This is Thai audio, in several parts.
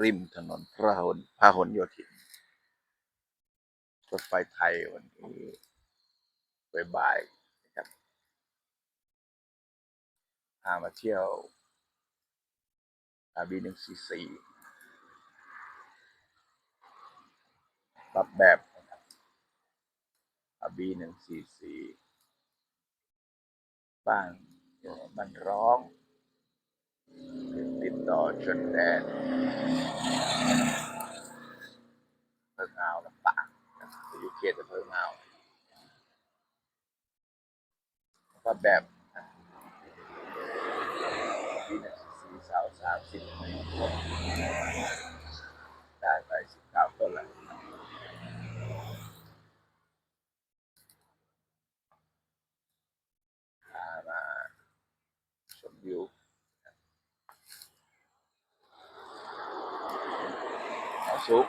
ริมถนนพระหลพระหลโยธินรถไฟไทยวันนี้บ่ายๆนะครับพามาเที่ยวอาบีหนึ่งสี่สี่ปรับแบบนะครับอาบีหนึ่งสี่สี่บ้านบ้านร้อง ติดต่อชนแดนเพิ่งเอาลำปางนะครับอยู่เขตอำเภอเงาก็แบบปีหนึ่งสี่สาวสามสิบได้ไปสิบเก้าต้นล้วพามาชมวิว เอาซุป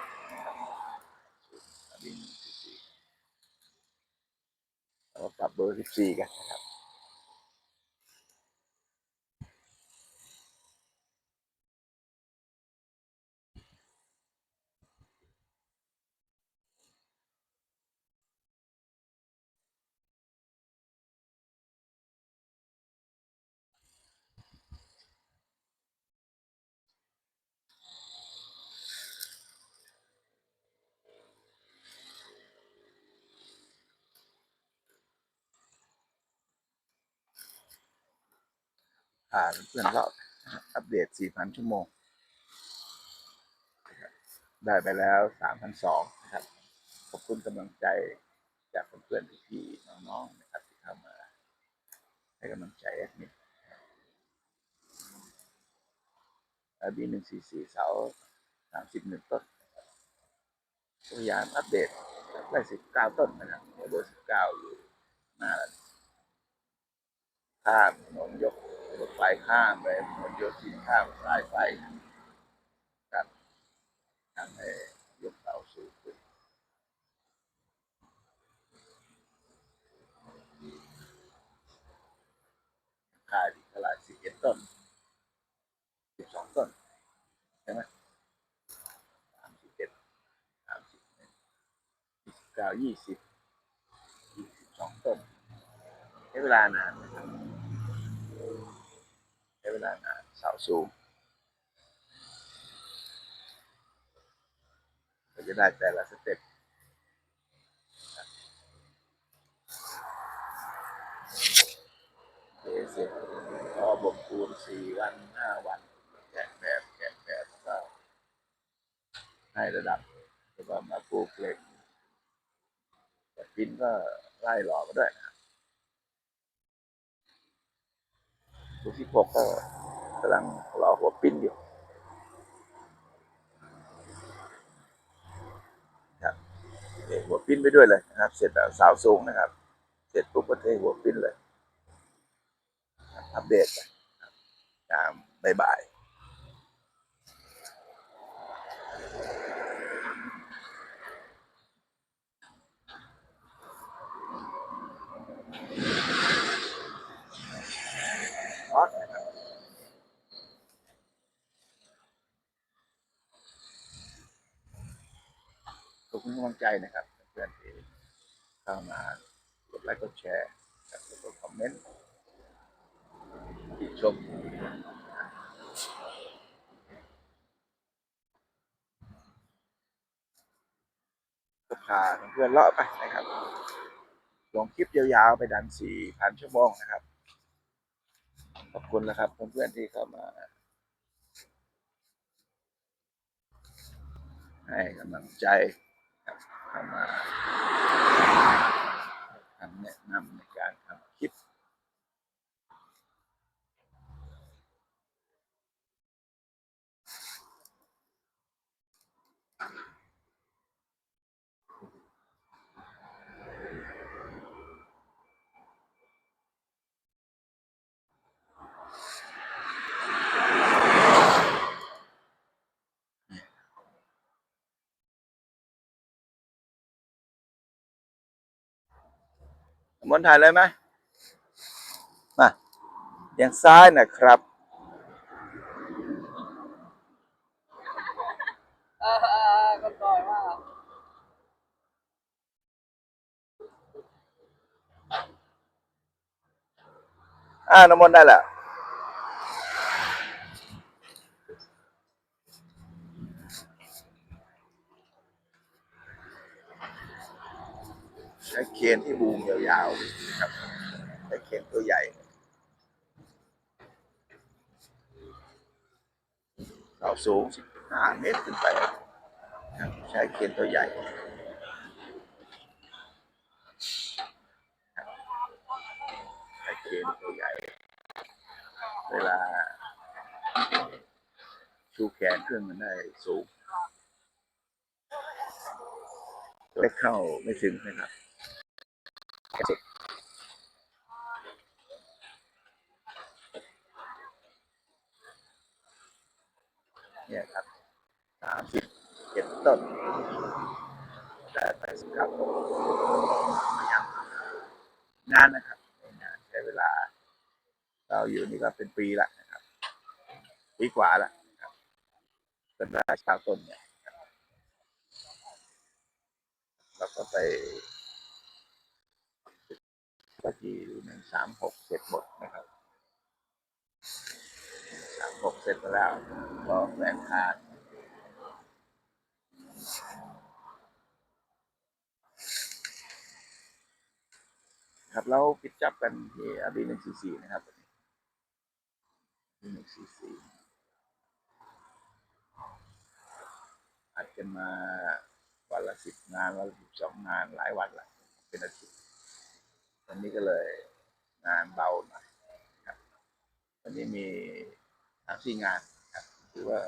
อันนี้สี่เรากลับเบอร์สิบสี่กันนะครับ ผ่านเพื่อนรอบอัปเดต 4,000 ชั่วโมง ได้ไปแล้ว 3,200นะครับ ขอบคุณกำลังใจจากเพื่อนๆพี่ๆน้องๆนะครับที่เข้ามาให้กำลังใจแอดมินบีหนึ่งสี่สี่เสาสามสิบหนึ่งต้นพยายามอัปเดตได้สิบเก้าต้นนะครับเบอร์สิบเก้าอยู่หน้าล้วข้ามถนนยก รถไฟข้ามไปถนนโยธินข้ามสายไฟครับทำให้ยกเสาสูงขึ้นค่าดีเท่าไหร่สิบเอ็ดต้นสิบสองต้นใช่ไหมสามสิบเอ็ดสามสิบเอ็ดยี่สิบเก้ายี่สิบยี่สิบสองต้นใช้เวลานานนะครับ ช้เวลานานสาสูงก็จะได้แต่ละสเต็ปเอเสร็จพอบกปูนสี่วันห้าวันแกะแบบแกะแบบก็ให้ระดับแล้วก็มาปูเพลงแต่พินก็ไล่หล่อมาด้วยนะ ดูที่หกก็กำลังรอหัวปิ้นอยู่ครับเหัวปิ้นไปด้วยเลยนะครับ เสร็จแล้วสาวสูงนะครับ เสร็จปุ๊บก็เทหัวปิ้นเลยอัปเดตไปครับตามบ่ายๆฮอตนะครับ ขอบ คุณกำลังใจนะครับเพื่อนที่เข้ามากดไลค์กดแชร์กดคอมเมนต์ที่ชมก็พาเพื่อนเลาะไปนะครับลงคลิปยาวๆไปดันสี่พันชั่วโมงนะครับ ขอบคุณนะครับเพื่อนๆที่เข้ามา ให้กำลังใจ เข้ามาคำแนะนำในการทำคลิป มอนถ่ายเลยไหมมาเอียงซ้ายนะครับออเออก็ต่อยว่าอนมนได้แล้ว ใช้เคนที่บูมยาวๆนะครับใช้เคนตัวใหญ่เสาสูง 15 เมตรขึ้นไปครับใช้เคนตัวใหญ่ใช้เคนตัวใหญ่ เวลา ชูแขนขึ้นมันได้สูงเล็กเข้าไม่ถึงนะครับ สุดเนี่ยครับสามสิบเจ็ดต้นได้ไปสิครับยังนานนะครับไม่นานใช้เวลา เราอยู่นี่ก็เป็นปีละนะครับ ปีกว่าละนะครับเป็นราชาต้นเนี่ยเราก็ไป ปฏิหนึ่งสามหกเสร็จหมดนะครับสามหกเสร็จแล้วก็แหวนคาดครับเราปิดจับกันที่อาบีหนึ่งสี่สี่นะครับหนึ่งสี่สี่อาจจะมาวันละสิบงานวันละสิบสองงานหลายวันละเป็นอาทิตย์ วันนี้ก็เลยงานเบาหน่อยครับวันนี้มีสามสี่งานครับถือว่า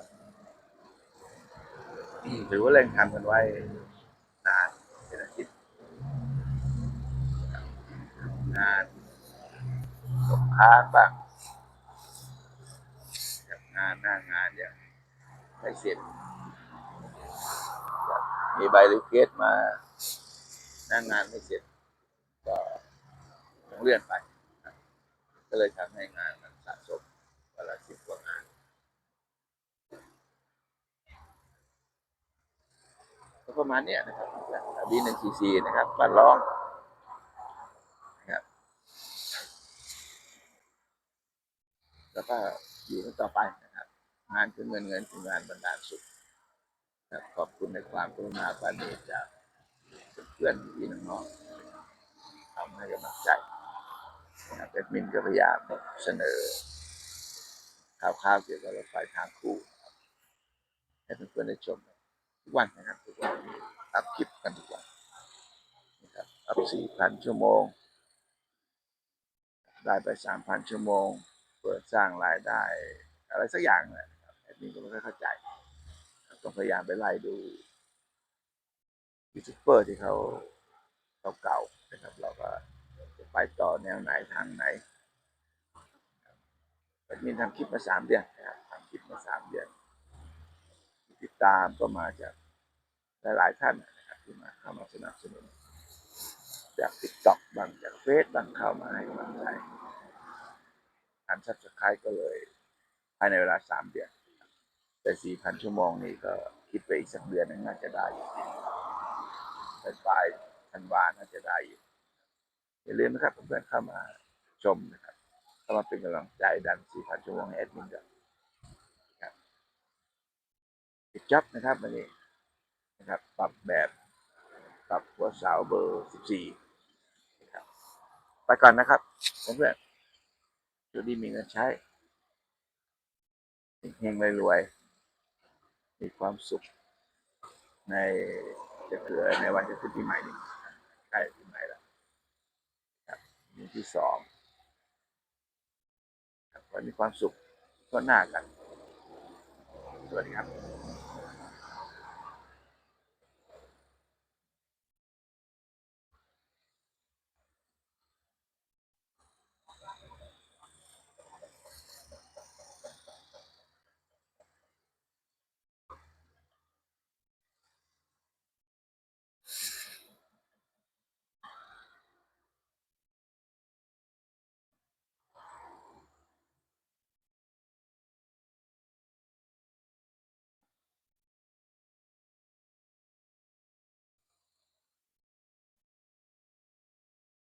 ถือว่าเร่งทำกันไว้นานเป็นอาทิตย์งานตกค้าบ้างกับงานหน้างานยังไม่เสร็จมีใบรีเควสมาหน้างานไม่เสร็จ ต้องเลื่อนไป ก็เลยทำให้งานมันสะสมวันละสิบกว่างานก็ประมาณเนี้ยนะครับบีหนึ่งซีซีนะครับบ้านร้องนะครับแล้วก็อยู่กันต่อไปนะครับ งานคือเงินเงินคืองานบรรดาสุขครับขอบคุณในความกรุณาปราณีจากเพื่อนพี่น้องทำให้กำลังใจ แอดมินก็พยายามเสนอข่าวๆเกี่ยวกับรถไฟทางคู่ให้เพื่อนๆได้ชมทุกวันนะครับทุกวันอัพคลิปกันทุกวันนะครับอัพสี่พันชั่วโมง ได้ไปสามพันชั่วโมง เปิดสร้างรายได้ อะไรสักอย่างนะครับแอดมินก็ไม่ค่อยเข้าใจต้องพยายามไปไล่ดูยูทูบเบอร์ที่เขาเก่าๆนะครับเราก็ ไปต่อแนวไหนทางไหนแบบนี้ทำคลิปมาสามเดือนนะครับทำคลิปมาสามเดือน ติดตามก็มาจากหลายๆท่านนะครับที่มาเข้ามาสนับสนุน จากติ๊กต็อกบางจากเฟซบางเข้ามาให้กำลังใจการซับสไครต์ก็เลยภายในเวลาสามเดือน แต่สี่พันชั่วโมงนี่ก็คิดไปอีกสักเดือนหนึงน่าจะได้อยู่ปลายปลายธันวาน่าจะได้อยู่ อย่าลืมนะครับเพื่อนๆเข้ามาชมนะครับเข้ามาเป็นกำลังใจดันสี่พันชั่วโมงแอดมินกันครับปิดจ็อบนะครับวันนี้นะครับ ปรับแบบปรับหัวเสาเบอร์สิบสี่นะครับไปก่อนนะครับเพื่อนๆจะดีมีเงินใช้เฮงรวยๆมีความสุขในจะเกิดในวันจะขึ้นปีใหม่นี้ใกล้ปีใหม่แล้ว ครับมีที่สองครับขอให้มีความสุขก็หน้ากัน สวัสดีครับ